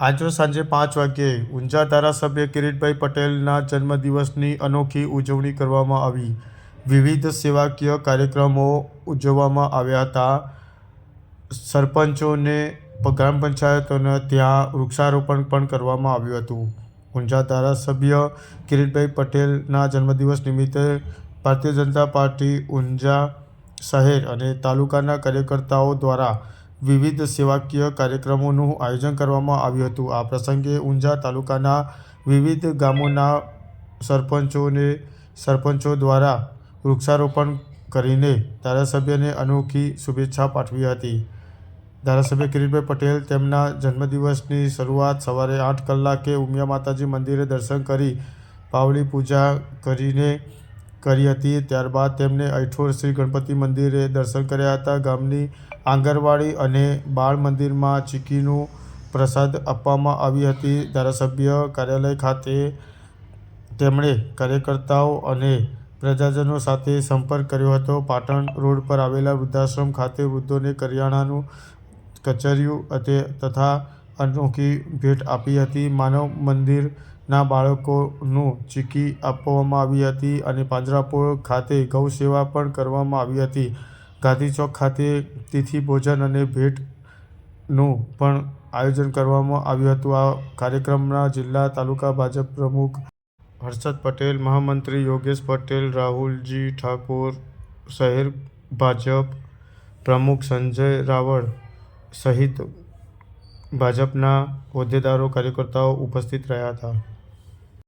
આજે સાંજે પાંચ વાગ્યે ઊંઝા ધારાસભ્ય કિરીટભાઈ પટેલના જન્મદિવસની અનોખી ઉજવણી કરવામાં આવી. વિવિધ સેવાકીય કાર્યક્રમો ઉજવવામાં આવ્યા હતા. સરપંચોને ગ્રામ પંચાયતોને ત્યાં વૃક્ષારોપણ પણ કરવામાં આવ્યું હતું. ઊંઝા ધારાસભ્ય કિરીટભાઈ પટેલના જન્મદિવસ નિમિત્તે ભારતીય જનતા પાર્ટી ઊંઝા શહેર અને તાલુકાના કાર્યકર્તાઓ દ્વારા વિવિધ સેવાકીય કાર્યક્રમોનું આયોજન કરવામાં આવ્યું હતું. આ પ્રસંગે ઊંઝા તાલુકાના વિવિધ ગામોના સરપંચોને સરપંચો દ્વારા વૃક્ષારોપણ કરીને ધારાસભ્યને અનોખી શુભેચ્છા પાઠવી હતી. ધારાસભ્ય કિરીટભાઈ પટેલ તેમના જન્મદિવસની શરૂઆત સવારે આઠ કલાકે ઉમિયા માતાજી મંદિરે દર્શન કરી, પાવલી પૂજા કરીને કરી હતી. ત્યારબાદ તેમણે અઠોર શ્રી ગણપતિ મંદિરે દર્શન કર્યા હતા. ગામની આંગણવાડી અને બાળ મંદિરમાં ચીકીનું પ્રસાદ આપવામાં આવી હતી. ધારાસભ્ય કાર્યાલય ખાતે તેમણે કાર્યકર્તાઓ અને પ્રજાજનો સાથે સંપર્ક કર્યો હતો. પાટણ રોડ પર આવેલા વૃદ્ધાશ્રમ ખાતે વૃદ્ધોને કરિયાણાનું કચેરીયું તથા અનોખી ભેટ આપી હતી. માનવ મંદિરના બાળકોનું ચીકી આપવામાં આવી હતી અને પાંજરાપોળ ખાતે ગૌ સેવા પણ કરવામાં આવી હતી. ગાંધી ચોક ખાતે તિથિ ભોજન અને ભેટનું પણ આયોજન કરવામાં આવ્યું હતું. આ કાર્યક્રમના જિલ્લા તાલુકા ભાજપ પ્રમુખ હર્ષદ પટેલ, મહામંત્રી યોગેશ પટેલ, રાહુલજી ઠાકોર, શહેર ભાજપ પ્રમુખ સંજય રાવળ સહિત ભાજપના હોદ્દેદારો, કાર્યકર્તાઓ ઉપસ્થિત રહ્યા હતા.